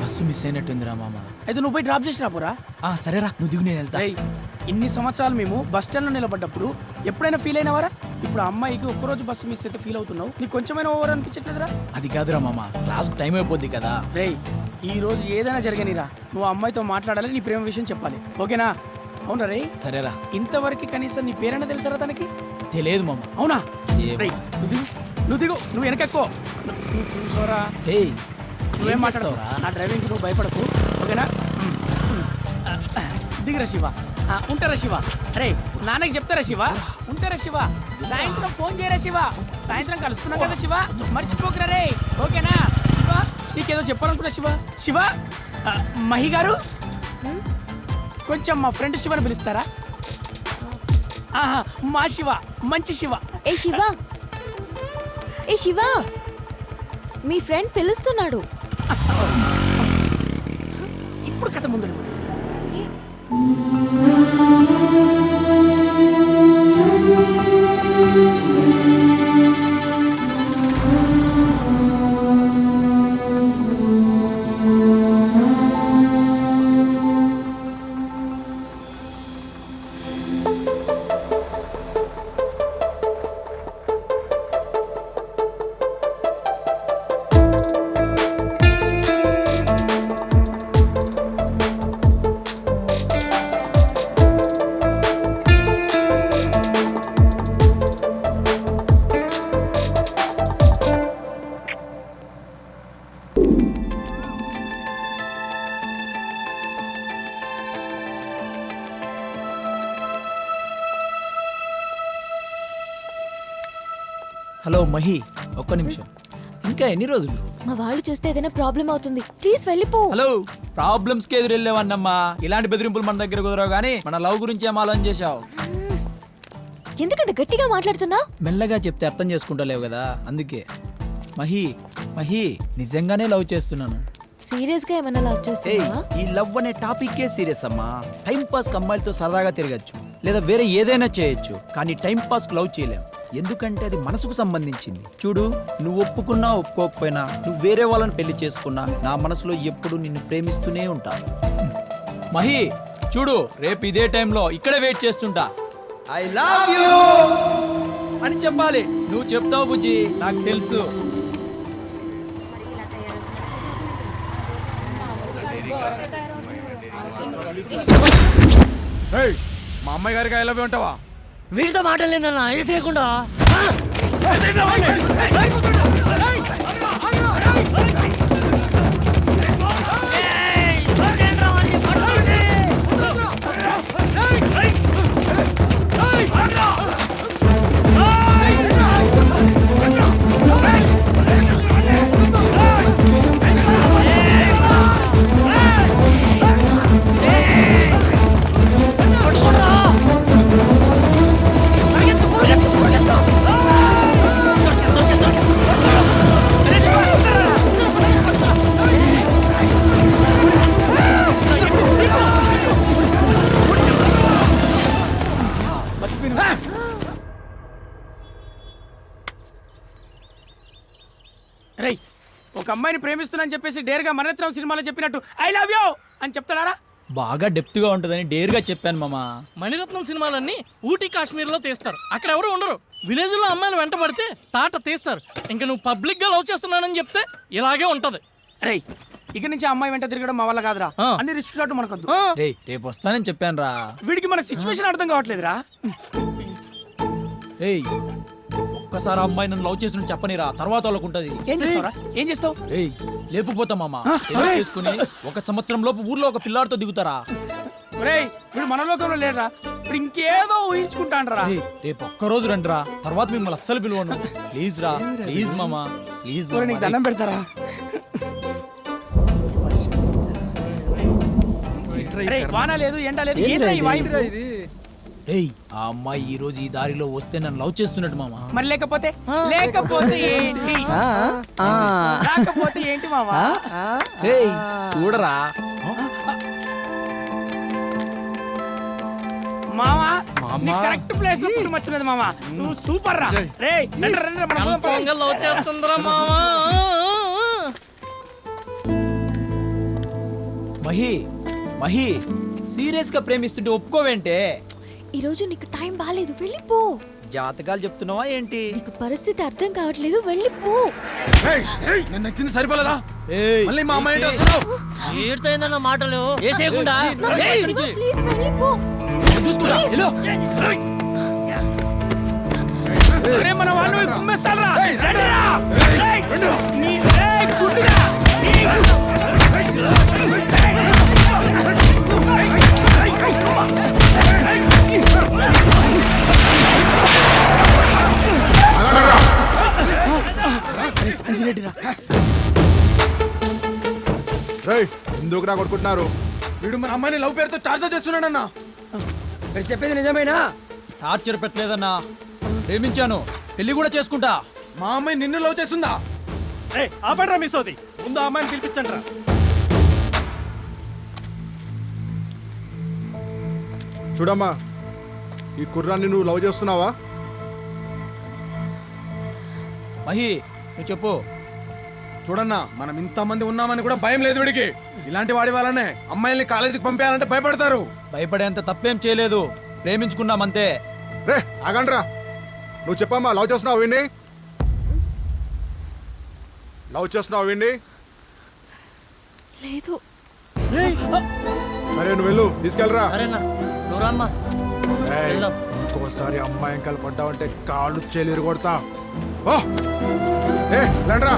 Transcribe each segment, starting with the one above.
Bus miss అయినట్టుందిరా మామ. అయితే నువ్వు పోయి డ్రాప్ చేసినా పోరా. ఆ సరేరా నువ్వు దిగు నేను వెళ్తా. ఇన్ని సంవత్సరాలు మేము బస్ స్టాండ్లో నిలబడ్డప్పుడు ఎప్పుడైనా ఫీల్ అయినావారా? ఇప్పుడు ఆ అమ్మాయికి ఒక్కరోజు బస్సు మిస్ అయితే ఫీల్ అవుతున్నావు? నీకు కొంచెమైనా ఓవర్ అనిపించట్లేదురా? అది కాదురా మామ క్లాస్కు టైం అయిపోద్ది కదా. రేయ్ ఈ రోజు ఏదైనా జరగనిరా. నువ్వు ఆ అమ్మాయితో మాట్లాడాలి నీ ప్రేమ విషయం చెప్పాలి. ఓకేనా? అవునా రే సరేరా. ఇంతవరకు కనీసం నీ పేరైనా తెలుసారా తనకి? తెలియదు మామ. అవునా. రేయ్ నువ్వు దిగు. నువ్వు దిగు. నువ్వు వెనకెక్కో. నువ్వు చూసారా ఏయ్ నువ్వేం ఏం మాట్లాడవు చేస్తావురా? నా డ్రైవింగ్ నువ్వు భయపడకు. ఓకేనా? దిగురా శివ. ఆ, ఉంటారా శివ? అరే నాన్నకి చెప్తారా శివ? ఉంటారా శివ? సాయంత్రం ఫోన్ చేయరా శివ? సాయంత్రం కలుసుకున్నాం కదా శివ? మర్చిపోకరా రే. ఓకేనా? శివ నీకేదో చెప్పాలనుకున్నా శివ? శివ ఆ, మహి గారు? కొంచెం మా ఫ్రెండ్ శివని పిలుస్తారా? ఆహా మా శివ మంచి శివ. ఏ శివ? ఏ శివ? మీ ఫ్రెండ్ పిలుస్తున్నాడు. ఇప్పుడు కథ ముందు Música హలో మహి ఒక్క నిమిషం. ఇంకా ఎన్ని రోజులు? మా వాళ్ళు చూస్తే ఏదైనా ప్రాబ్లం అవుతుంది. ప్లీజ్ వెళ్ళిపో. హలో ప్రాబ్లమ్స్కి ఎదురు వెళ్ళావన్నమ్మా ఇలాంటి బెదిరింపులు మన దగ్గర కుదరవు కానీ మన లవ్ గురించి ఏం ఆలోచన చేశావు? ఎందుకంత గట్టిగా మాట్లాడుతున్నా? మెల్లగా చెప్తే అర్థం చేసుకుంటలేవు కదా అందుకే. మహి మహి నిజంగానే లవ్ చేస్తున్నాను. సీరియస్గా ఏమైనా లవ్ ఏయ్ చేస్తున్నావా ఈ లవ్ అనే టాపిక్కే సీరియస్ అమ్మా. టైం పాస్ అమ్మాయిలతో సరదాగా తిరగచ్చు. లేదా వేరే ఏదైనా చేయొచ్చు. కానీ టైం పాస్ లవ్ చేయలేం. ఎందుకంటే అది మనసుకు సంబంధించింది. చూడు నువ్వు ఒప్పుకున్నా ఒప్పుకోకపోయినా నువ్వు వేరే వాళ్ళని పెళ్ళి చేసుకున్నా నా మనసులో ఎప్పుడు నిన్ను ప్రేమిస్తూనే ఉంటా. మహి చూడు రేపు ఇదే టైంలో ఇక్కడే వెయిట్ చేస్తుంటా. I love you! అని చెప్పాలి. నువ్వు చెప్తావు బుజ్జి నాకు తెలుసు. మా అమ్మాయి గారికి ఐ లవ్ యూ ఉంటావా వీడితో మాటలేదన్నా ఏసేయకుండా అమ్మాయిని ప్రేమిస్తున్నా చెప్పేసి డేర్గా మనత్రం సినిమాలో చెప్పినట్టు ఐ లవ్ యూ అని చెప్తాడారా బాగా డెప్త్గా ఉంటుందని డేర్గా చెప్పాను మామా. మణిరత్నం సినిమాలన్నీ ఊటీ కాశ్మీర్లో తీస్తారు. అక్కడ ఎవరు ఉండరు. విలేజ్లో అమ్మాయిలు వెంట పడితే తాట తీస్తారు. ఇంకా నువ్వు పబ్లిక్గా లవ్ చేస్తున్నానని చెప్తే ఇలాగే ఉంటది. రేయ్ ఇక నుంచి అమ్మాయి వెంట తిరగడం మా వల్ల కాదురా. అన్ని రిస్క్ షాట్ మనకొద్దు. రే రేపు వస్తానని చెప్పాను రా వీడికి మన సిచ్యువేషన్ అర్థం కావట్లేదురా. రేయ్ ఒక్కసారి అమ్మాయి నన్ను లవ్ చేసిన చెప్పనిరా. తర్వాత వాళ్ళకు ఉంటది. ఏం చేస్తావురా? ఏం చేస్తావు? రేయ్ లేపుపోతా మామ. చేసుకుని ఒక సంవత్సరం లోపు ఊర్లో ఒక పిల్లాడితో దిగుతారా? రేయ్ వీడు మన లోకంలో లేడురా. ఇప్పుడు ఇంకేదో ఊహించుకుంటాండ్రా. రేయ్, రేపు ఒక్క రోజు రండి రా తర్వాత మిమ్మల్ని అస్సలు పిలువను. ప్లీజ్ రా. ప్లీజ్ మామా. ప్లీజ్ ఒరేయ్, నీకు దండం పెడతారా? వాన లేదు ఎండ లేదు. ఏంట్రా ఈ వాయిపు రేయ్ ఆ అమ్మాయి ఈ రోజు ఈ దారిలో వస్తే నన్ను లవ్ చేస్తున్నట్టు మామ. మరి లేకపోతే? లేకపోతే ఏంటి? రాకపోతే ఏంటి మావా రేయ్ చూడరా. నీ కరెక్ట్ ప్లేస్లో పుట్టి మర్చిపోలేదు మావా నువ్వు సూపర్ రా. రే రండి రండి మనం లవ్ చేస్తుందిరా మావా మహి మహి సీరియస్గా ప్రేమిస్తుంటే ఒప్పుకోవేంటే? ఈరోజు నీకు టైం బాగాలేదు వెళ్ళిపో జాతకాలు చెప్తున్నావా ఏంటి నీకు పరిస్థితి అర్థం కావట్లేదు వెళ్ళిపో ఏయ్, ఏయ్, నేను నచ్చింది సరిపోలేదా ఏయ్, మళ్ళీ మా అమ్మాయి ఏంటి వస్తున్నావు ఏడుతైందన్న మాటలు వేసేయకుండా శివ, ప్లీజ్ వెళ్ళిపో చూసుకుంటా వెళ్ళు. రే మన వాళ్ళు కుమ్మేస్తారా రండిరా రేయ్, నీ గుడ్డిగా. నీ- రేయ్ ఎందుకు రా కొట్టుకుంటున్నారు వీడు మన అమ్మాయిని లవ్ పేరుతో చార్జ్ చేస్తున్నాడన్నా. మీరు చెప్పేది నిజమేనా? టార్చర్ పెట్టలేదన్నా. ప్రేమించాను. పెళ్ళి కూడా చేసుకుంటా. మా అమ్మాయి నిన్ను లవ్ చేస్తుందా? ఆపడరా మిస్ అవుతుంది ముందు ఆ అమ్మాయిని పిలిపించండి రా చూడమ్మా ఈ కుర్రాన్ని నువ్వు లవ్ చేస్తున్నావా? మహి నువ్వు చెప్పు. చూడన్నా మనం ఇంతమంది ఉన్నామని కూడా భయం లేదు వీడికి. ఇలాంటి వాడి వల్లనే అమ్మాయిల్ని కాలేజీకి పంపేయాలంటే భయపడతారు. భయపడేంత తప్పేం చేయలేదు. ప్రేమించుకున్నాం అంతే. రే ఆగండ్రా. నువ్వు చెప్పమ్మా లవ్ చేస్తున్నావు విన్ని లవ్ చేస్తున్నావు విన్ని లేదు. సరే నువ్వు వెళ్ళు తీసుకెళ్ళరా. సరేనా. నువ్వు. ఇంకోసారి అమ్మాయి ఎంకలు పడ్డావంటే కాళ్ళు చేలు కొడతా. ఓ! ఏ రండ్రా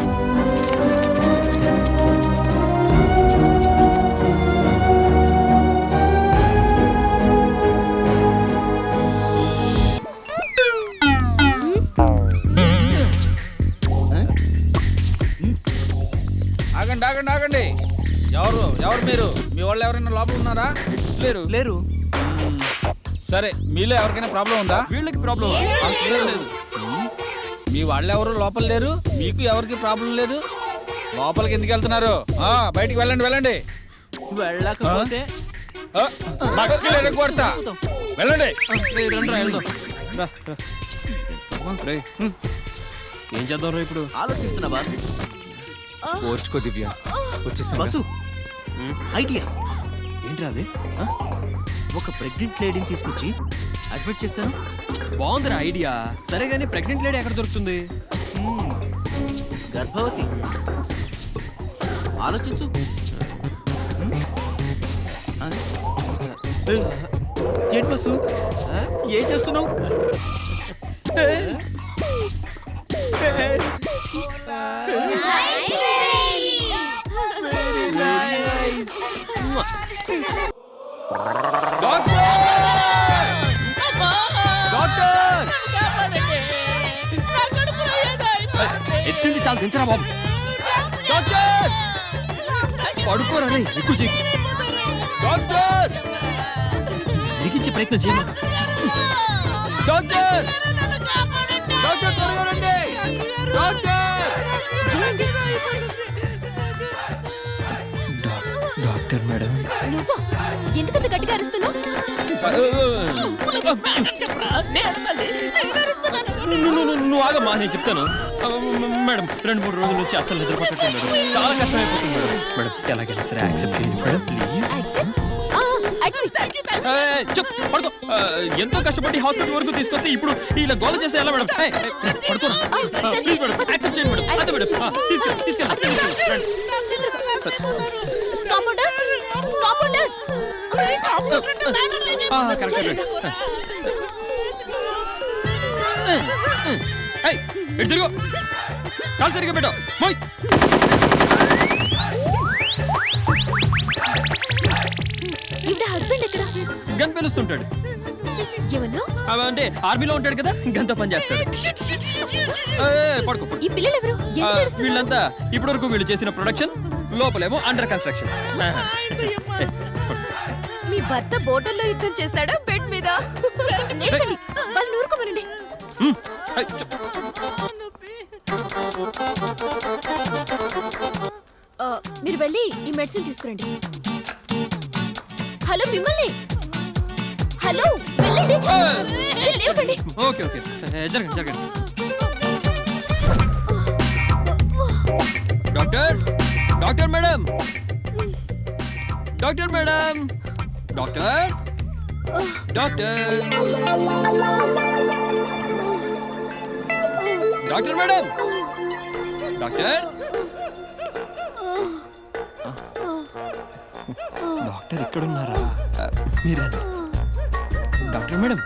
ఆగండి ఆగండి ఆగండి. ఎవరు ఎవరు మీరు? మీ వాళ్ళు ఎవరైనా లోపల ఉన్నారా? లేరు. లేరు. సరే మీలో ఎవరికైనా ప్రాబ్లం ఉందా? వీళ్ళకి ప్రాబ్లం లేదు. మీ వాళ్ళు ఎవరు లోపల లేరు? మీకు ఎవరికి ప్రాబ్లం లేదు? లోపలికి ఎందుకు వెళ్తున్నారు? ఆ బయటికి వెళ్ళండి వెళ్ళండి. వెళ్ళకపోతే ఆ, బక్కలు ఎరగొడతా వెళ్ళండి. ఏం చేద్దాం రా ఇప్పుడు? ఆలోచిస్తున్నా బాస్. ఓర్చుకో దివ్య. వచ్చేసా బస్సు. ఐడియా. ఏంట్రా అది? ఒక ప్రెగ్నెంట్ లేడీని తీసుకొచ్చి అడ్మిట్ చేస్తాను? బాగుందిరా ఐడియా. సరే కానీ ప్రెగ్నెంట్ లేడీ ఎక్కడ దొరుకుతుంది? గర్భవతి. ఆలోచించు. ఏంటి బస్సు ఏం చేస్తున్నావు? డాక్టర్ ఎత్తింది చాలు దించరా బాబు. డాక్టర్! పడుకోరా రే ఎక్కువ చేయి. డాక్టర్! బిగించే ప్రయత్నం చేయను. డాక్టర్! డాక్టర్ త్వరగా రండి. డాక్టర్! డాక్టర్ మేడం నువ్వా? ఎందుకంత గట్టిగా అరుస్తున్నావు? నువ్వు ఆగమ్మా నేను చెప్తాను. మేడం రెండు మూడు రోజుల నుంచి అసలు నిద్ర పట్టట్లేదు మేడం చాలా కష్టమైపోతుంది మేడం మేడం ఎలాగైనా సరే యాక్సెప్ట్ చేయండి మేడం ప్లీజ్? ఆ. చెప్ పడుకో. ఆ, ఎంతో కష్టపడి హాస్పిటల్ వరకు తీసుకొస్తే ఇప్పుడు ఇలా గోల చేస్తే ఎలా మేడం ఏయ్, ఏయ్, పడుకో ప్లీజ్ మేడం యాక్సెప్ట్ చేయండి మేడం అదే మేడం ఆ, తీసుకెళ్ళి తీసుకెళ్ళి? ఇటు తిరుగు. కాలు సరిగ్గా పెట్టు. పోయ్ ఇంత హస్బెండ్ ఎక్కడ? గన్ పెలుస్తుంటాడు. ఏమన్నా? అవ అంటే ఆర్మీలో ఉంటాడు కదా గంతో పని చేస్తాడు. ఏయ్, పడుకో పడుకో. ఈ పిల్లలు ఎవరు? ఆ, ఎందుకు ఏడుస్తున్నారు? వీళ్ళంతా ఇప్పటివరకు వీళ్ళు చేసిన ప్రొడక్షన్ లోపలేమో అండర్ కన్స్ట్రక్షన్ మీ భర్త బోటల్లో యుద్ధం చేస్తాడా? బెడ్ మీద? వాళ్ళు నూరుకోమనండి. ఆ, మీరు వెళ్ళి ఈ మెడిసిన్ తీసుకురండి. హలో మిమ్మల్ని. హలో వెళ్ళండి. మీరు లేవకండి ఓకే ఓకే. జరగండి జరగండి. Doctor? Doctor madam. Doctor madam. Doctor. Doctor. Doctor madam. Doctor. Doctor ఇక్కడ ఉన్నారా మీరండి. Doctor madam.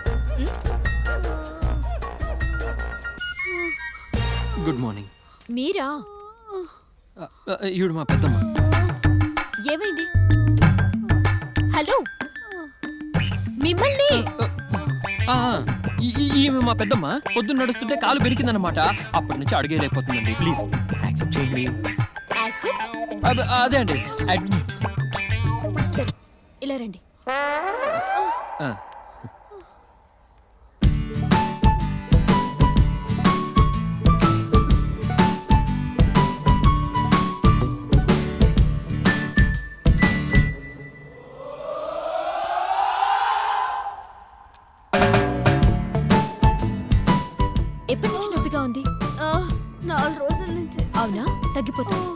Good morning. మీరా? ఈవిడ మా పెద్దమ్మ. ఏమైంది? హలో? మిమ్మల్ని? ఆ, ఈ- ఈ- ఈమె మా పెద్దమ్మ పొద్దున్న నడుస్తుంటే కాలు బెరికిందనమాట అప్పటి నుంచి అడిగేలేకపోతుందండి ప్లీజ్ యాక్సెప్ట్ చేయండి. యాక్సెప్ట్? అద- అండి. ఇలా రండి. నాలుగు రోజుల నుంచి. అవునా? తగ్గిపోతుంది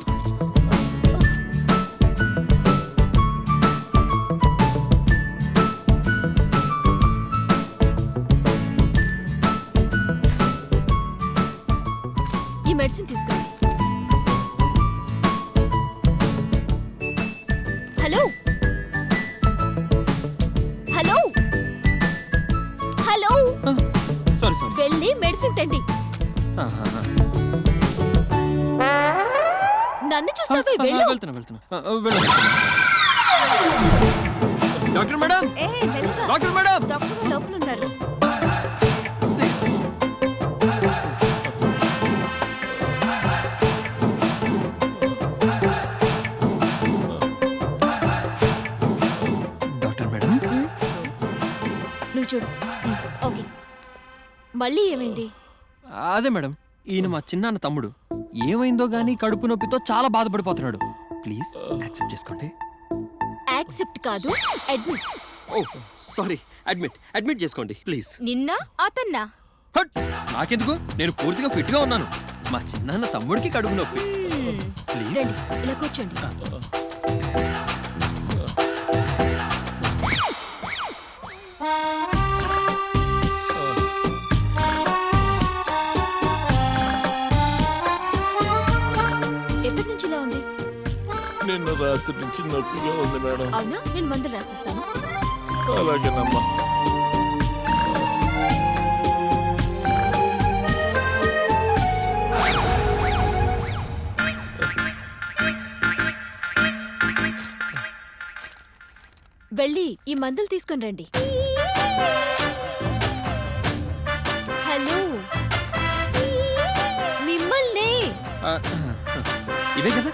ఈ మెడిసిన్ తీసుకోండి. Hello? Hello? Hello? Sorry sorry వెళ్ళి మెడిసిన్ తెండి. నన్ను చూస్తావే వెళ్ళు? వెళ్తున్నా వెళ్తున్నా. ఆ, వెళ్ళొస్తా. Doctor madam? ఏ డాక్టర్ మేడం? డాక్టర్ గారు లోపల ఉన్నారు డాక్టర్ మేడం? నువ్వు చూడు. ఓకే. మళ్ళీ ఏమైంది? అదే మేడం ఈయన మా చిన్నాన్న తమ్ముడు. ఏమైందో గానీ కడుపు నొప్పితో చాలా బాధపడిపోతున్నాడు. ప్లీజ్ యాక్సెప్ట్ చేసుకోండి. యాక్సెప్ట్ కాదు అడ్మిట్. ఓ సారీ అడ్మిట్ అడ్మిట్ చేసుకోండి ప్లీజ్. నిన్న అతన్నా. హట్! నాకెందుకు? నేను పూర్తిగా ఫిట్గా ఉన్నాను. మా చిన్నాన్న తమ్ముడికి కడుపు నొప్పి. ప్లీజ్. ఇలా కూర్చోండి. రాత్రి నుంచి నొప్పిగా ఉంది మేడం. అవునా? నేను మందులు రాసిస్తాను. అలాగేనమ్మా. వెళ్ళి ఈ మందులు తీసుకొని రండి. హలో. మిమ్మల్ని. ఇవే కదా?